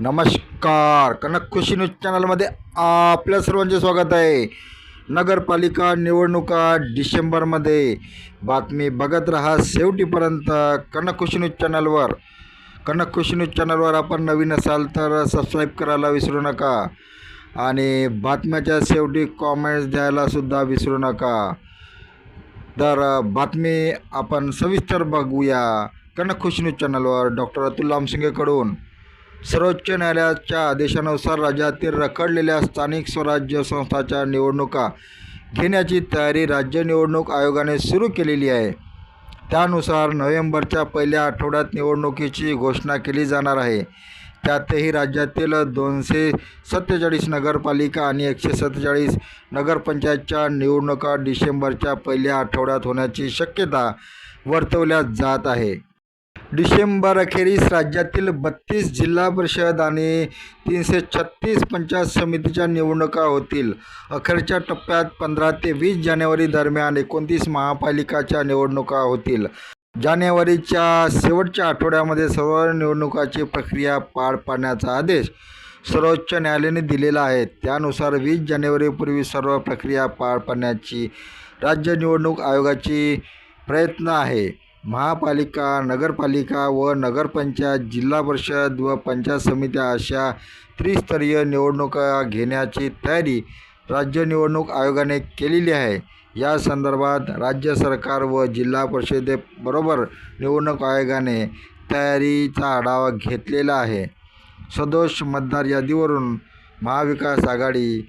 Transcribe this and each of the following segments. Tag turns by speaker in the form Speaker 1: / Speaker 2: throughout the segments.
Speaker 1: नमस्कार. कनक खुशी न्यूज चॅनलमध्ये आपल्या सर्वांचे स्वागत आहे. नगरपालिका निवडणुका डिसेंबरमध्ये. बातमी बघत राहा शेवटीपर्यंत कनक खुशी न्यूज चॅनलवर. कनक खुशी न्यूज चॅनलवर आपण नवीन असाल तर सबस्क्राईब करायला विसरू नका. आणि बातम्याच्या शेवटी कॉमेंट्स द्यायलासुद्धा विसरू नका. तर बातमी आपण सविस्तर बघूया. कनक खुशी न्यूज चॅनलवर डॉक्टर अतुल लामसिंगेकडून सर्वोच्च न्यायालयाच्या आदेशानुसार राज्यातील रखडलेल्या स्थानिक स्वराज्य संस्थाच्या निवडणुका घेण्याची तयारी राज्य निवडणूक आयोगाने सुरू केलेली आहे. त्यानुसार नोव्हेंबरच्या पहिल्या आठवड्यात निवडणुकीची घोषणा केली जाणार आहे. त्यातही राज्यातील दोनशे सत्तेचाळीस नगरपालिका आणि एकशे सत्तेचाळीस नगरपंचायतच्या निवडणुका डिसेंबरच्या पहिल्या आठवड्यात होण्याची शक्यता वर्तवल्या जात आहे. डिसेंबर अखेरीस राज्यातील बत्तीस जिल्हा परिषद आणि तीनशे छत्तीस पंचायत समितीच्या निवडणुका होतील. अखेरच्या टप्प्यात पंधरा ते वीस जानेवारी दरम्यान एकोणतीस महापालिकाच्या निवडणुका होतील. जानेवारीच्या शेवटच्या आठवड्यामध्ये सर्व निवडणुकाची प्रक्रिया पार पाडण्याचा आदेश सर्वोच्च न्यायालयाने दिलेला आहे. त्यानुसार वीस जानेवारीपूर्वी सर्व प्रक्रिया पार पाडण्याची राज्य निवडणूक आयोगाची प्रयत्न आहे. महापालिका नगरपालिका व नगरपंचायत जिल्हा परिषद व पंचायत समित्या अशा त्रिस्तरीय निवडणुका घेण्याची तयारी राज्य निवडणूक आयोगाने केलेली आहे. या संदर्भात राज्य सरकार व जिल्हा परिषदेबरोबर निवडणूक आयोगाने तयारीचा आढावा घेतलेला आहे. सदोष मतदार यादीवरून महाविकास आघाडी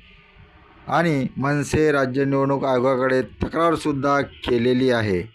Speaker 1: आणि मनसे राज्य निवडणूक आयोगाकडे तक्रारसुद्धा केलेली आहे.